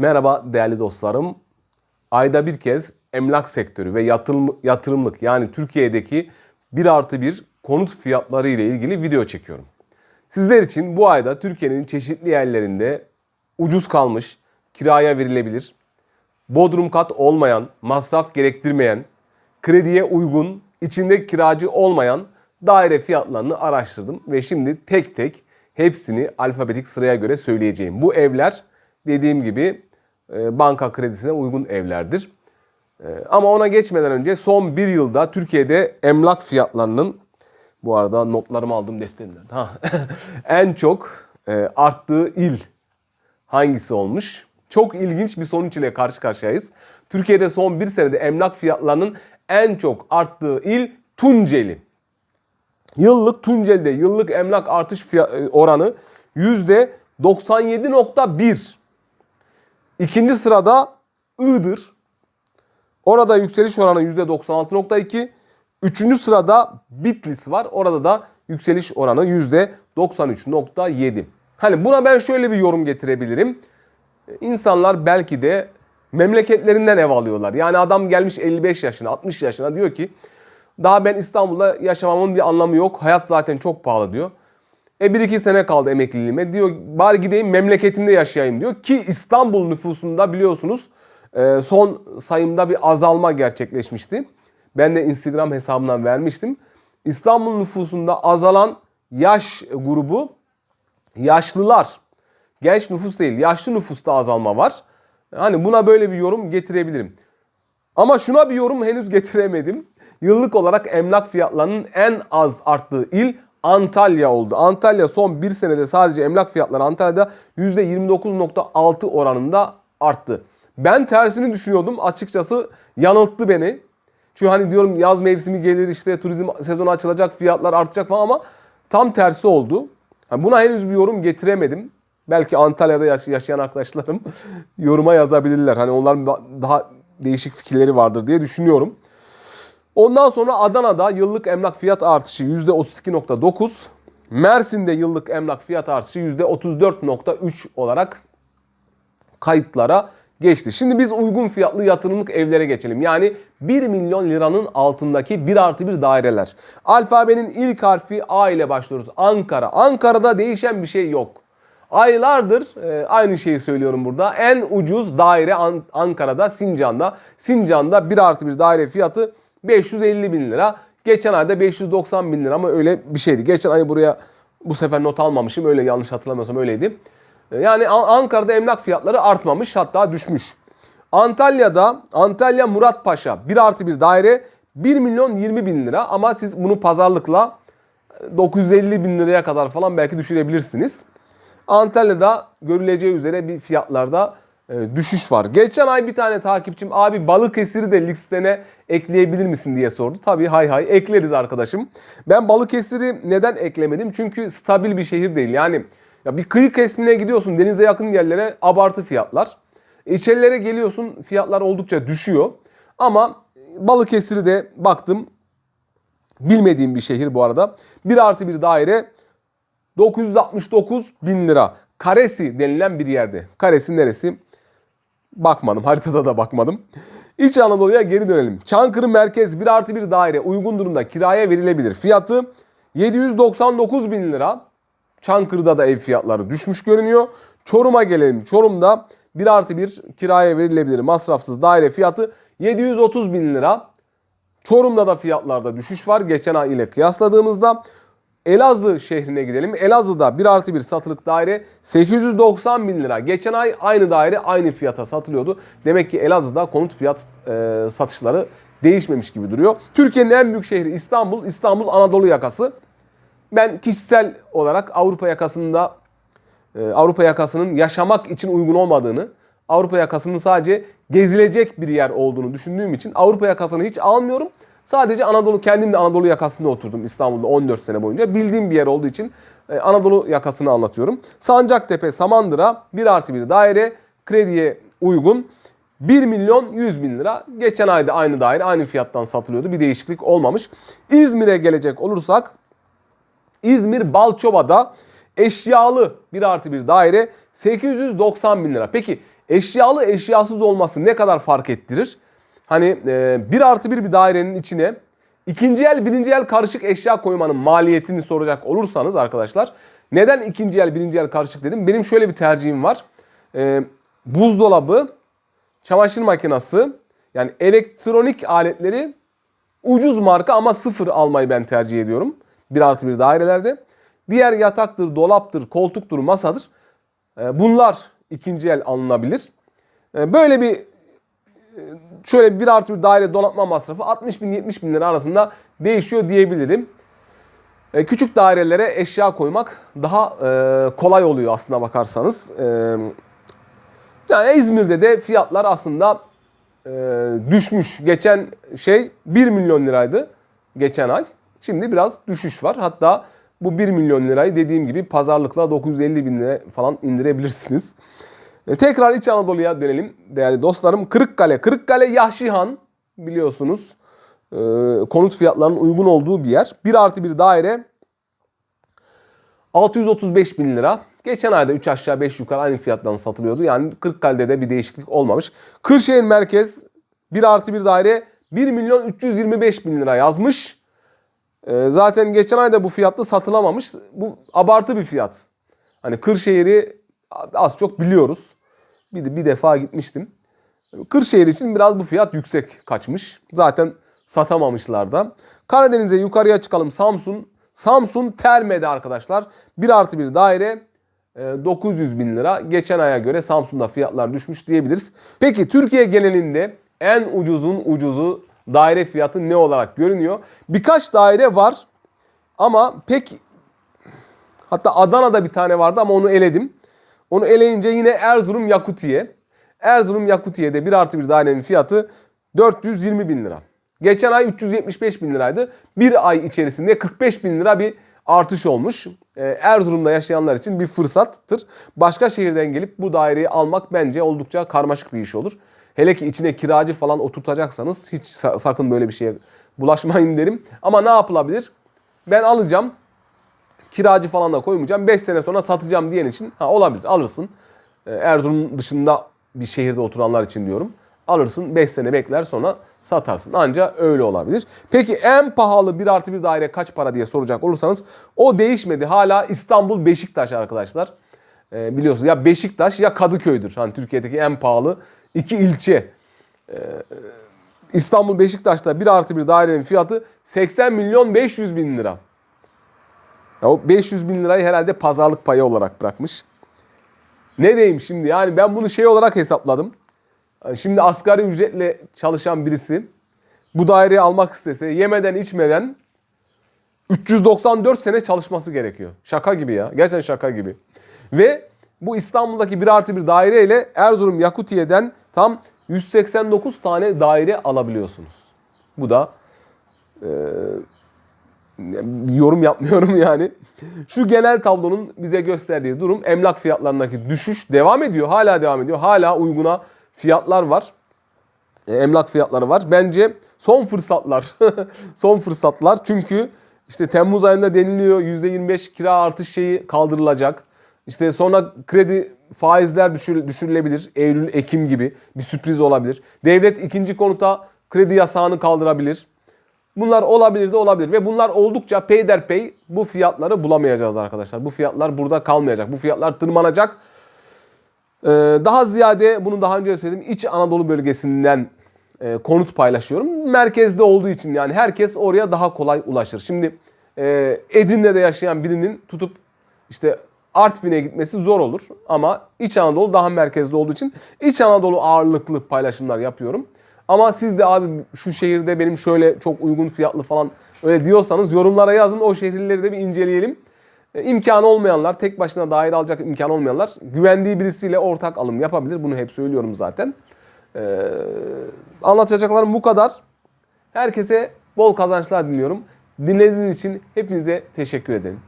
Merhaba değerli dostlarım. Ayda bir kez emlak sektörü ve yatırım, yatırımlık yani Türkiye'deki 1 artı 1 konut fiyatları ile ilgili video çekiyorum. Sizler için bu ayda Türkiye'nin çeşitli yerlerinde ucuz kalmış, kiraya verilebilir, bodrum kat olmayan, masraf gerektirmeyen, krediye uygun, içinde kiracı olmayan daire fiyatlarını araştırdım ve şimdi tek tek hepsini alfabetik sıraya göre söyleyeceğim. Bu evler dediğim gibi banka kredisine uygun evlerdir. E, Ama ona geçmeden önce son bir yılda Türkiye'de emlak fiyatlarının bu arada notlarımı aldım defterimden. Ha. en çok e, arttığı il hangisi olmuş? Çok ilginç bir sonuç ile karşı karşıyayız. Türkiye'de son bir senede emlak fiyatlarının en çok arttığı il Tunceli. Yıllık Tunceli'de yıllık emlak artış e, oranı %97.1. İkinci sırada Iğdır. Orada yükseliş oranı %96.2. Üçüncü sırada Bitlis var. Orada da yükseliş oranı %93.7. Hani buna ben şöyle bir yorum getirebilirim. İnsanlar belki de memleketlerinden ev alıyorlar. Yani adam gelmiş 55 yaşına, 60 yaşına diyor ki daha ben İstanbul'da yaşamamın bir anlamı yok. Hayat zaten çok pahalı diyor. E bir iki sene kaldı emekliliğime diyor. Bari gideyim memleketimde yaşayayım diyor. Ki İstanbul nüfusunda biliyorsunuz e, son sayımda bir azalma gerçekleşmişti. Ben de Instagram hesabından vermiştim. İstanbul nüfusunda azalan yaş grubu yaşlılar. Genç nüfus değil, yaşlı nüfusta azalma var. Hani buna böyle bir yorum getirebilirim. Ama şuna bir yorum henüz getiremedim. Yıllık olarak emlak fiyatlarının en az arttığı il Antalya oldu. Antalya son bir senede sadece emlak fiyatları Antalya'da %29.6 oranında arttı. Ben tersini düşünüyordum. Açıkçası yanılttı beni. Çünkü hani diyorum yaz mevsimi gelir işte turizm sezonu açılacak fiyatlar artacak falan ama tam tersi oldu. Yani buna henüz bir yorum getiremedim. Belki Antalya'da yaş- yaşayan arkadaşlarım yoruma yazabilirler. Hani onların daha değişik fikirleri vardır diye düşünüyorum. Ondan sonra Adana'da yıllık emlak fiyat artışı %32.9. Mersin'de yıllık emlak fiyat artışı %34.3 olarak kayıtlara geçti. Şimdi biz uygun fiyatlı yatırımlık evlere geçelim. Yani 1 milyon liranın altındaki 1 artı 1 daireler. Alfabenin ilk harfi A ile başlıyoruz. Ankara. Ankara'da değişen bir şey yok. Aylardır e, aynı şeyi söylüyorum burada. En ucuz daire An- Ankara'da Sincan'da. Sincan'da 1 artı 1 daire fiyatı 550 bin lira. Geçen ayda 590 bin lira ama öyle bir şeydi. Geçen ay buraya bu sefer not almamışım. Öyle yanlış hatırlamıyorsam öyleydi. E, Yani An- Ankara'da emlak fiyatları artmamış hatta düşmüş. Antalya'da Antalya Muratpaşa 1 artı 1 daire 1 milyon 20 bin lira ama siz bunu pazarlıkla 950 bin liraya kadar falan belki düşürebilirsiniz. Antalya'da görüleceği üzere bir fiyatlarda e, düşüş var. Geçen ay bir tane takipçim abi Balıkesir'i de listene ekleyebilir misin diye sordu. Tabii hay hay ekleriz arkadaşım. Ben Balıkesir'i neden eklemedim? Çünkü stabil bir şehir değil. Yani ya bir kıyı kesimine gidiyorsun denize yakın yerlere abartı fiyatlar. İçerilere geliyorsun fiyatlar oldukça düşüyor. Ama Balıkesir'i de baktım bilmediğim bir şehir bu arada. 1 artı bir daire 969 bin lira. Karesi denilen bir yerde. Karesi neresi? Bakmadım. Haritada da bakmadım. İç Anadolu'ya geri dönelim. Çankırı merkez 1 artı 1 daire uygun durumda kiraya verilebilir. Fiyatı 799 bin lira. Çankırı'da da ev fiyatları düşmüş görünüyor. Çorum'a gelelim. Çorum'da 1 artı 1 kiraya verilebilir masrafsız daire fiyatı 730 bin lira. Çorum'da da fiyatlarda düşüş var geçen ay ile kıyasladığımızda. Elazığ şehrine gidelim. Elazığ'da 1 artı 1 satılık daire 890 bin lira. Geçen ay aynı daire aynı fiyata satılıyordu. Demek ki Elazığ'da konut fiyat e, satışları değişmemiş gibi duruyor. Türkiye'nin en büyük şehri İstanbul. İstanbul Anadolu yakası. Ben kişisel olarak Avrupa yakasında e, Avrupa yakasının yaşamak için uygun olmadığını, Avrupa yakasının sadece gezilecek bir yer olduğunu düşündüğüm için Avrupa yakasını hiç almıyorum. Sadece Anadolu, kendim de Anadolu yakasında oturdum İstanbul'da 14 sene boyunca. Bildiğim bir yer olduğu için e, Anadolu yakasını anlatıyorum. Sancaktepe, Samandıra 1 artı 1 daire krediye uygun. 1 milyon 100 bin lira. Geçen ayda aynı daire aynı fiyattan satılıyordu. Bir değişiklik olmamış. İzmir'e gelecek olursak İzmir Balçova'da eşyalı 1 artı 1 daire 890 bin lira. Peki eşyalı eşyasız olması ne kadar fark ettirir? Hani e, bir artı bir bir dairenin içine ikinci el birinci el karışık eşya koymanın maliyetini soracak olursanız arkadaşlar. Neden ikinci el birinci el karışık dedim? Benim şöyle bir tercihim var. E, buzdolabı, çamaşır makinesi yani elektronik aletleri ucuz marka ama sıfır almayı ben tercih ediyorum. Bir artı bir dairelerde. Diğer yataktır, dolaptır, koltuktur, masadır. E, Bunlar ikinci el alınabilir. E, Böyle bir şöyle bir artı bir daire donatma masrafı 60 bin 70 bin lira arasında değişiyor diyebilirim. E, Küçük dairelere eşya koymak daha e, kolay oluyor aslında bakarsanız. E, Yani İzmir'de de fiyatlar aslında düşmüş. Geçen şey 1 milyon liraydı geçen ay. Şimdi biraz düşüş var. Hatta bu 1 milyon lirayı dediğim gibi pazarlıkla 950 bin lira falan indirebilirsiniz. E, tekrar İç Anadolu'ya dönelim değerli dostlarım. Kırıkkale. Kırıkkale Yahşihan biliyorsunuz. E, konut fiyatlarının uygun olduğu bir yer. 1 artı bir daire 635 bin lira. Geçen ayda 3 aşağı 5 yukarı aynı fiyattan satılıyordu. Yani Kırıkkale'de de bir değişiklik olmamış. Kırşehir Merkez 1 artı bir daire 1 milyon 325 bin lira yazmış. Ee, zaten geçen ayda bu fiyatla satılamamış. Bu abartı bir fiyat. Hani Kırşehir'i az çok biliyoruz. Bir, bir defa gitmiştim. Kırşehir için biraz bu fiyat yüksek kaçmış. Zaten satamamışlar da. Karadeniz'e yukarıya çıkalım. Samsun. Samsun Terme'de arkadaşlar. 1 artı bir daire e, 900 bin lira. Geçen aya göre Samsun'da fiyatlar düşmüş diyebiliriz. Peki Türkiye genelinde en ucuzun ucuzu daire fiyatı ne olarak görünüyor? Birkaç daire var ama pek hatta Adana'da bir tane vardı ama onu eledim. Onu eleyince yine Erzurum Yakutiye. Erzurum Yakutiye'de 1 artı bir dairenin fiyatı 420 bin lira. Geçen ay 375 bin liraydı. Bir ay içerisinde 45 bin lira bir artış olmuş. Ee, Erzurum'da yaşayanlar için bir fırsattır. Başka şehirden gelip bu daireyi almak bence oldukça karmaşık bir iş olur. Hele ki içine kiracı falan oturtacaksanız hiç sa- sakın böyle bir şeye bulaşmayın derim. Ama ne yapılabilir? Ben alacağım. Kiracı falan da koymayacağım. 5 sene sonra satacağım diyen için ha, olabilir alırsın. Ee, Erzurum dışında bir şehirde oturanlar için diyorum. Alırsın 5 sene bekler sonra satarsın. Anca öyle olabilir. Peki en pahalı bir artı bir daire kaç para diye soracak olursanız o değişmedi. Hala İstanbul Beşiktaş arkadaşlar. Ee, biliyorsunuz ya Beşiktaş ya Kadıköy'dür. Hani Türkiye'deki en pahalı iki ilçe. Ee, İstanbul Beşiktaş'ta bir artı bir dairenin fiyatı 80 milyon 500 bin lira. Ya o 500 bin lirayı herhalde pazarlık payı olarak bırakmış. Ne diyeyim şimdi yani ben bunu şey olarak hesapladım. Şimdi asgari ücretle çalışan birisi bu daireyi almak istese yemeden içmeden 394 sene çalışması gerekiyor. Şaka gibi ya. Gerçekten şaka gibi. Ve bu İstanbul'daki bir artı bir daire ile Erzurum Yakutiye'den tam 189 tane daire alabiliyorsunuz. Bu da e, yorum yapmıyorum yani. Şu genel tablonun bize gösterdiği durum emlak fiyatlarındaki düşüş devam ediyor. Hala devam ediyor. Hala uyguna fiyatlar var. E, emlak fiyatları var. Bence son fırsatlar. son fırsatlar. Çünkü işte Temmuz ayında deniliyor %25 kira artış şeyi kaldırılacak. İşte sonra kredi faizler düşür, düşürülebilir. Eylül, Ekim gibi bir sürpriz olabilir. Devlet ikinci konuta kredi yasağını kaldırabilir. Bunlar olabilir de olabilir ve bunlar oldukça peyderpey bu fiyatları bulamayacağız arkadaşlar. Bu fiyatlar burada kalmayacak. Bu fiyatlar tırmanacak. Ee, daha ziyade bunu daha önce söyledim İç Anadolu bölgesinden e, konut paylaşıyorum. Merkezde olduğu için yani herkes oraya daha kolay ulaşır. Şimdi e, Edirne'de yaşayan birinin tutup işte Artvin'e gitmesi zor olur ama İç Anadolu daha merkezde olduğu için İç Anadolu ağırlıklı paylaşımlar yapıyorum. Ama siz de abi şu şehirde benim şöyle çok uygun fiyatlı falan öyle diyorsanız yorumlara yazın o şehirleri de bir inceleyelim. E, imkanı olmayanlar, tek başına daire alacak imkan olmayanlar güvendiği birisiyle ortak alım yapabilir. Bunu hep söylüyorum zaten. Ee, anlatacaklarım bu kadar. Herkese bol kazançlar diliyorum. Dinlediğiniz için hepinize teşekkür ederim.